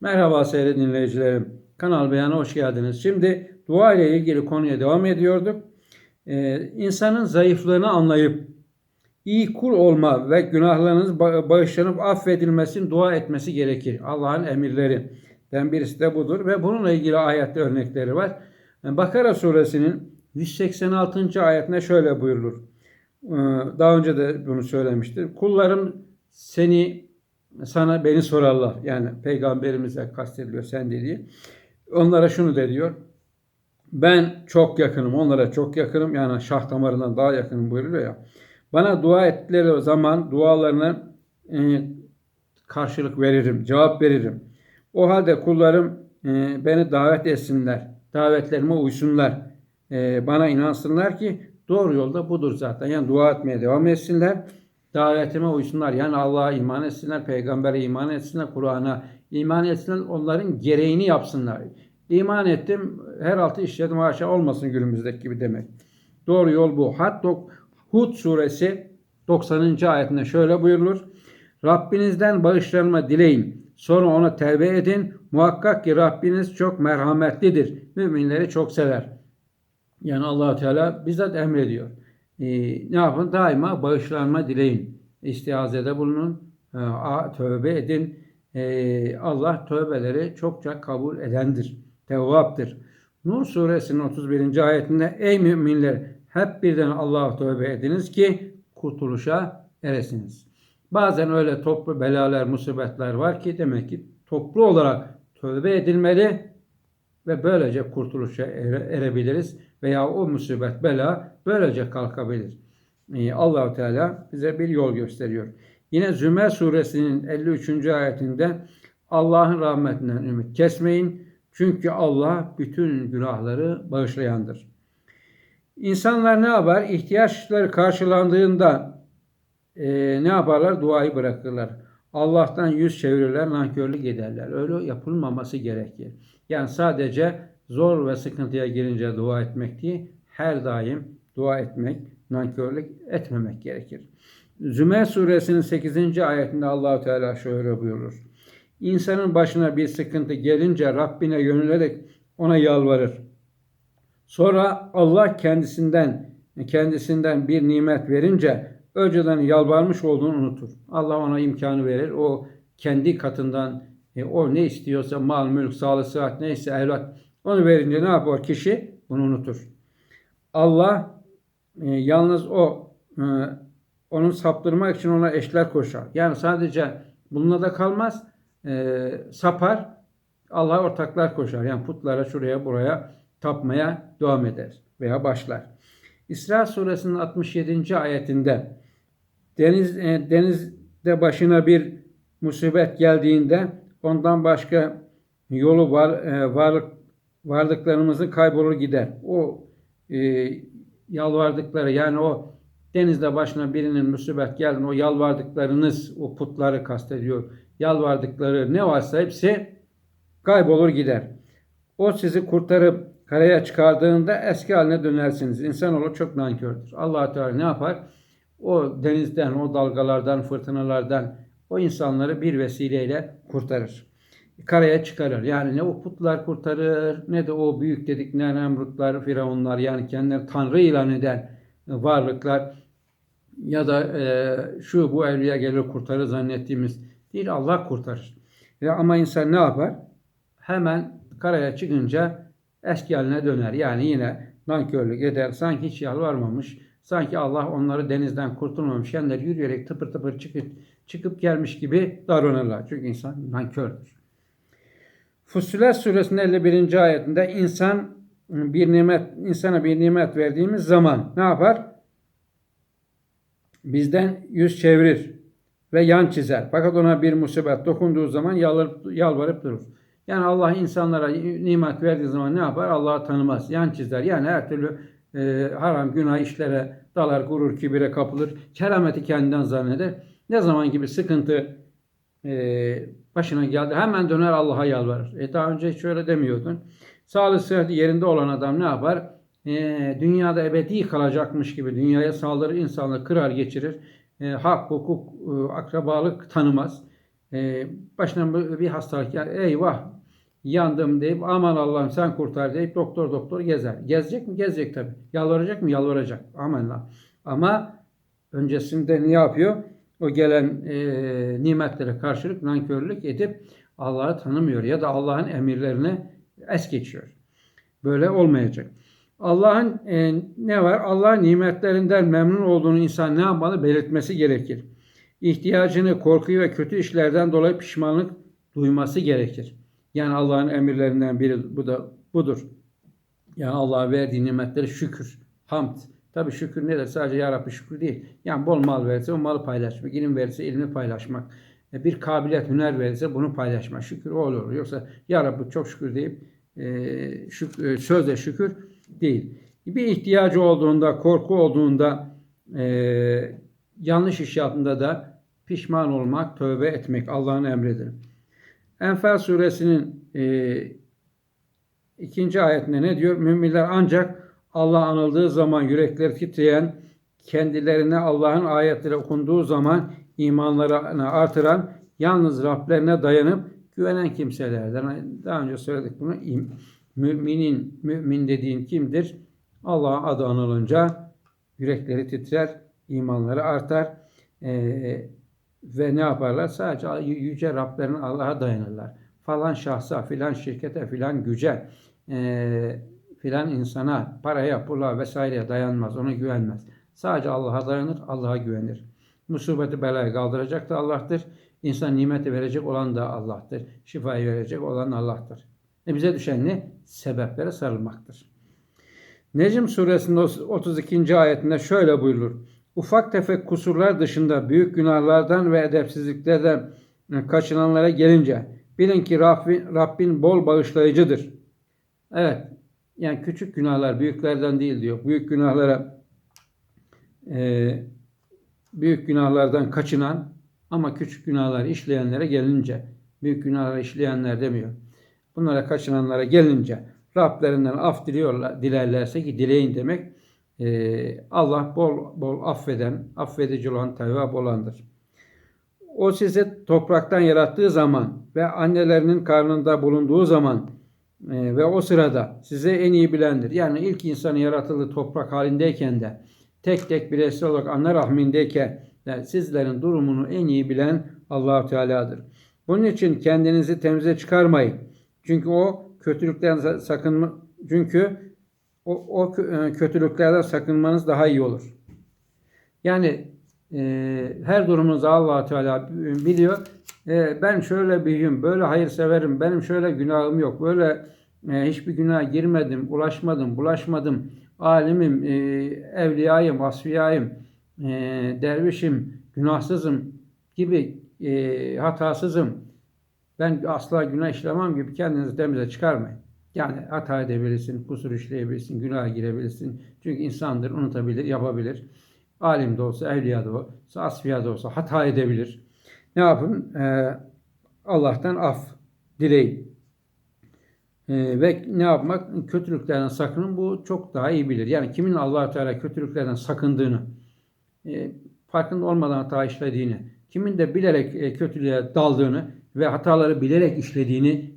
Merhaba sevgili dinleyicilerim. Kanal Beyan'a hoş geldiniz. Şimdi dua ile ilgili konuya devam ediyorduk. Ee, insanın zayıflığını anlayıp iyi kul olma ve günahlarınız ba- bağışlanıp affedilmesini dua etmesi gerekir. Allah'ın emirlerinden birisi de budur ve bununla ilgili ayette örnekleri var. Bakara suresinin 186. ayetinde şöyle buyurulur. Ee, Daha önce de bunu söylemiştir. Kullarım seni sana beni sorarlar. Yani peygamberimize kastediliyor sen dediği. Onlara şunu de diyor. Ben çok yakınım. Onlara çok yakınım. Yani şah damarından daha yakınım buyuruyor ya. Bana dua ettikleri zaman dualarına e, karşılık veririm. Cevap veririm. O halde kullarım e, beni davet etsinler. Davetlerime uysunlar. E, bana inansınlar ki doğru yolda budur zaten. Yani dua etmeye devam etsinler davetime uysunlar. Yani Allah'a iman etsinler, peygambere iman etsinler, Kur'an'a iman etsinler, onların gereğini yapsınlar. İman ettim, her altı işledim haşa olmasın günümüzdeki gibi demek. Doğru yol bu. Hatta Hud suresi 90. ayetinde şöyle buyurulur. Rabbinizden bağışlanma dileyin. Sonra ona tevbe edin. Muhakkak ki Rabbiniz çok merhametlidir. Müminleri çok sever. Yani allah Teala bizzat emrediyor. Ee, ne yapın? Daima bağışlanma dileyin. İstihazede bulunun. Ee, tövbe edin. Ee, Allah tövbeleri çokça kabul edendir. Tevvaptır. Nur suresinin 31. ayetinde Ey müminler hep birden Allah'a tövbe ediniz ki kurtuluşa eresiniz. Bazen öyle toplu belalar, musibetler var ki demek ki toplu olarak tövbe edilmeli ve böylece kurtuluşa ere- erebiliriz veya o musibet bela böylece kalkabilir. Ee, Allahu Teala bize bir yol gösteriyor. Yine Zümer suresinin 53. ayetinde Allah'ın rahmetinden ümit kesmeyin. Çünkü Allah bütün günahları bağışlayandır. İnsanlar ne yapar? İhtiyaçları karşılandığında e, ne yaparlar? Duayı bırakırlar. Allah'tan yüz çevirirler, nankörlük ederler. Öyle yapılmaması gerekir. Yani sadece zor ve sıkıntıya girince dua etmek değil, her daim dua etmek, nankörlük etmemek gerekir. Zümer suresinin 8. ayetinde Allahu Teala şöyle buyurur. İnsanın başına bir sıkıntı gelince Rabbine yönelerek ona yalvarır. Sonra Allah kendisinden kendisinden bir nimet verince önceden yalvarmış olduğunu unutur. Allah ona imkanı verir. O kendi katından e, o ne istiyorsa mal, mülk, sağlık, sıhhat neyse evlat onu verince ne yapar kişi? Bunu unutur. Allah e, yalnız o e, onu saptırmak için ona eşler koşar. Yani sadece bununla da kalmaz. E, sapar. Allah'a ortaklar koşar. Yani putlara şuraya buraya tapmaya devam eder veya başlar. İsra suresinin 67. ayetinde deniz e, denizde başına bir musibet geldiğinde ondan başka yolu var e, varlık varlıklarımızın kaybolur gider. O e, yalvardıkları yani o denizde başına birinin musibet geldi o yalvardıklarınız o putları kastediyor. Yalvardıkları ne varsa hepsi kaybolur gider. O sizi kurtarıp karaya çıkardığında eski haline dönersiniz. İnsanoğlu çok nankördür. allah Teala ne yapar? O denizden, o dalgalardan, fırtınalardan o insanları bir vesileyle kurtarır. Karaya çıkarır. Yani ne o putlar kurtarır ne de o büyük dedik ne Nemrutlar, Firavunlar yani kendileri Tanrı ilan eden varlıklar ya da e, şu bu evliya gelir kurtarır zannettiğimiz değil Allah kurtarır. Ve ama insan ne yapar? Hemen karaya çıkınca eski haline döner. Yani yine nankörlük eder. Sanki hiç yalvarmamış. Sanki Allah onları denizden kurtulmamış. Kendileri yürüyerek tıpır tıpır çıkıp, çıkıp gelmiş gibi davranırlar. Çünkü insan nankördür. Fussilet suresinin 51. ayetinde insan bir nimet insana bir nimet verdiğimiz zaman ne yapar? Bizden yüz çevirir ve yan çizer. Fakat ona bir musibet dokunduğu zaman yalvarıp, yalvarıp durur. Yani Allah insanlara nimet verdiği zaman ne yapar? Allah'ı tanımaz. Yan çizer. Yani her türlü e, haram, günah işlere dalar, gurur, kibire kapılır. Kerameti kendinden zanneder. Ne zaman gibi sıkıntı e, başına geldi hemen döner Allah'a yalvarır. E daha önce hiç öyle demiyordun. Sağlık sıhhati yerinde olan adam ne yapar? E, dünyada ebedi kalacakmış gibi dünyaya saldırır, insanları kırar geçirir. E, hak, hukuk, e, akrabalık tanımaz. e, başına bir hastalık ya eyvah yandım deyip aman Allah'ım sen kurtar deyip doktor doktor gezer. Gezecek mi? Gezecek tabii. Yalvaracak mı? Yalvaracak. Aman Allah. Ama öncesinde ne yapıyor? O gelen e, nimetlere karşılık nankörlük edip Allah'ı tanımıyor ya da Allah'ın emirlerine es geçiyor. Böyle olmayacak. Allah'ın e, ne var? Allah'ın nimetlerinden memnun olduğunu insan ne yapmalı? Belirtmesi gerekir. İhtiyacını, korkuyu ve kötü işlerden dolayı pişmanlık duyması gerekir. Yani Allah'ın emirlerinden biri bu da budur. Yani Allah'a verdiği nimetleri şükür, hamd. Tabi şükür nedir? Sadece Ya Rabbi şükür değil. Yani bol mal verirse o malı paylaşmak, ilim verirse ilmi paylaşmak. E, Bir kabiliyet, hüner verirse bunu paylaşmak. Şükür o olur. Yoksa Ya Rabbi çok şükür deyip e, şük, e, sözle şükür değil. Bir ihtiyacı olduğunda, korku olduğunda, e, yanlış iş yaptığında da pişman olmak, tövbe etmek Allah'ın emridir. Enfal suresinin e, ikinci ayetinde ne diyor? Müminler ancak Allah anıldığı zaman yürekleri titreyen, kendilerine Allah'ın ayetleri okunduğu zaman imanlarını artıran, yalnız Rablerine dayanıp güvenen kimselerden. Daha önce söyledik bunu. Müminin, mümin dediğin kimdir? Allah'ın adı anılınca yürekleri titrer, imanları artar. Ee, ve ne yaparlar? Sadece yüce Rablerine Allah'a dayanırlar. Falan şahsa, filan şirkete, filan güce, e, filan insana, paraya, pula vesaireye dayanmaz, ona güvenmez. Sadece Allah'a dayanır, Allah'a güvenir. Musibeti belayı kaldıracak da Allah'tır. İnsan nimeti verecek olan da Allah'tır. Şifayı verecek olan Allah'tır. E bize düşen ne? Sebeplere sarılmaktır. Necm suresinin 32. ayetinde şöyle buyurulur. Ufak tefek kusurlar dışında büyük günahlardan ve edepsizliklerden kaçınanlara gelince bilin ki Rabbin, Rabbin bol bağışlayıcıdır. Evet, yani küçük günahlar büyüklerden değil diyor. Büyük günahlara e, büyük günahlardan kaçınan ama küçük günahlar işleyenlere gelince büyük günahlar işleyenler demiyor. Bunlara kaçınanlara gelince Rablerinden af diliyorlar, dilerlerse ki dileyin demek ee, Allah bol bol affeden, affedici olan, tevvab olandır. O sizi topraktan yarattığı zaman ve annelerinin karnında bulunduğu zaman e, ve o sırada size en iyi bilendir. Yani ilk insanı yaratıldığı toprak halindeyken de tek tek bireysel olarak anne rahmindeyken de sizlerin durumunu en iyi bilen allah Teala'dır. Bunun için kendinizi temize çıkarmayın. Çünkü o kötülükten sakınma çünkü o, o kötülüklerden sakınmanız daha iyi olur. Yani e, her durumunuzu allah Teala biliyor. E, ben şöyle büyüğüm, böyle hayır severim, benim şöyle günahım yok, böyle e, hiçbir günah girmedim, ulaşmadım, bulaşmadım, alimim, e, evliyayım, asfiyayım, e, dervişim, günahsızım gibi e, hatasızım. Ben asla günah işlemem gibi kendinizi temize çıkarmayın. Yani hata edebilirsin, kusur işleyebilirsin, günah girebilirsin. Çünkü insandır, unutabilir, yapabilir. Alim de olsa, evliya da olsa, asfiya da olsa hata edebilir. Ne yapın? Ee, Allah'tan af dileyin. Ee, ve ne yapmak? Kötülüklerden sakının. Bu çok daha iyi bilir. Yani kimin allah Teala kötülüklerden sakındığını, e, farkında olmadan hata işlediğini, kimin de bilerek e, kötülüğe daldığını ve hataları bilerek işlediğini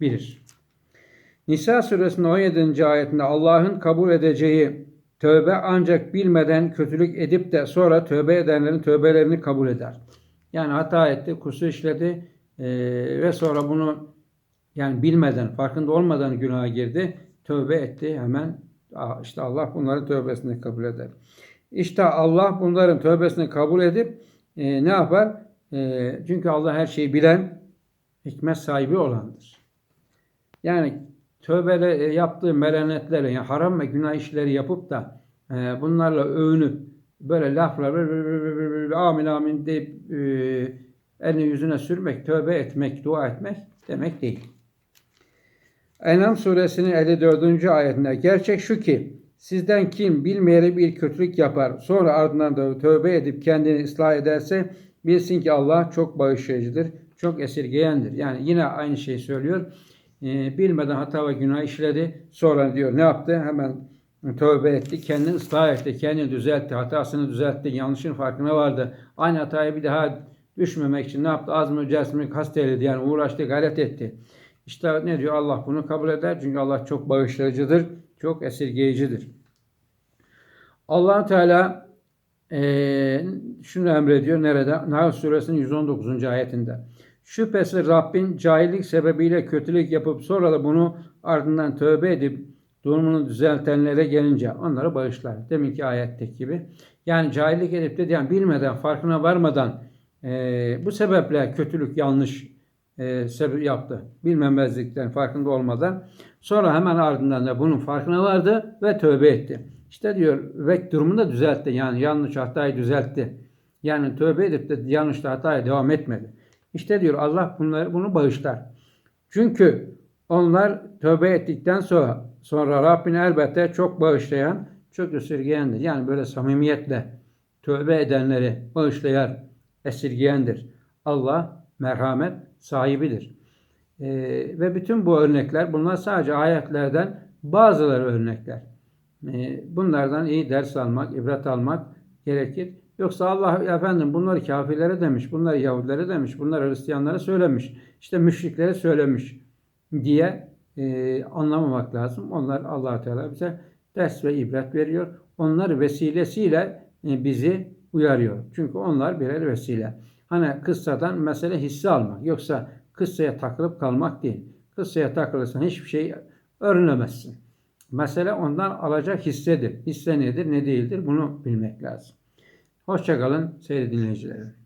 bilir. Nisa suresinin 17. ayetinde Allah'ın kabul edeceği tövbe ancak bilmeden kötülük edip de sonra tövbe edenlerin tövbelerini kabul eder. Yani hata etti, kusur işledi e, ve sonra bunu yani bilmeden, farkında olmadan günaha girdi. Tövbe etti hemen. işte Allah bunların tövbesini kabul eder. İşte Allah bunların tövbesini kabul edip e, ne yapar? E, çünkü Allah her şeyi bilen, hikmet sahibi olandır. Yani tövbele e, yaptığı merenetleri, yani haram ve günah işleri yapıp da e, bunlarla övünüp böyle laflar amin amin deyip e, elini yüzüne sürmek, tövbe etmek, dua etmek demek değil. Enam suresinin 54. ayetinde gerçek şu ki sizden kim bilmeyerek bir kötülük yapar sonra ardından da tövbe edip kendini ıslah ederse bilsin ki Allah çok bağışlayıcıdır, çok esirgeyendir. Yani yine aynı şeyi söylüyor e, bilmeden hata ve günah işledi. Sonra diyor ne yaptı? Hemen tövbe etti, kendini ıslah etti, kendini düzeltti, hatasını düzeltti, yanlışın farkına vardı. Aynı hatayı bir daha düşmemek için ne yaptı? Az mı cesmi kasteyledi yani uğraştı, gayret etti. İşte ne diyor? Allah bunu kabul eder. Çünkü Allah çok bağışlayıcıdır, çok esirgeyicidir. allah Teala eee şunu emrediyor nerede? Nahl suresinin 119. ayetinde. Şüphesiz Rabbin cahillik sebebiyle kötülük yapıp sonra da bunu ardından tövbe edip durumunu düzeltenlere gelince onları bağışlar. Deminki ayetteki gibi. Yani cahillik edip de yani bilmeden, farkına varmadan eee, bu sebeple kötülük yanlış eee sebep yaptı. Bilmemezlikten, farkında olmadan. Sonra hemen ardından da bunun farkına vardı ve tövbe etti. İşte diyor ve durumunu da düzeltti. Yani yanlış hatayı düzeltti. Yani tövbe edip de yanlış hataya devam etmedi. İşte diyor Allah bunları bunu bağışlar. Çünkü onlar tövbe ettikten sonra sonra Rabbin elbette çok bağışlayan, çok esirgeyendir. Yani böyle samimiyetle tövbe edenleri bağışlayan, esirgeyendir. Allah merhamet sahibidir. Ee, ve bütün bu örnekler bunlar sadece ayetlerden bazıları örnekler. Ee, bunlardan iyi ders almak, ibret almak gerekir. Yoksa Allah efendim bunları kafirlere demiş, bunları Yahudilere demiş, bunları Hristiyanlara söylemiş, işte müşriklere söylemiş diye e, anlamamak lazım. Onlar allah Teala bize ders ve ibret veriyor. Onlar vesilesiyle e, bizi uyarıyor. Çünkü onlar birer vesile. Hani kıssadan mesele hisse almak. Yoksa kıssaya takılıp kalmak değil. Kıssaya takılırsan hiçbir şey öğrenemezsin. Mesele ondan alacak hissedir. Hisse nedir, ne değildir bunu bilmek lazım. Hoşçakalın sevgili dinleyicilerim.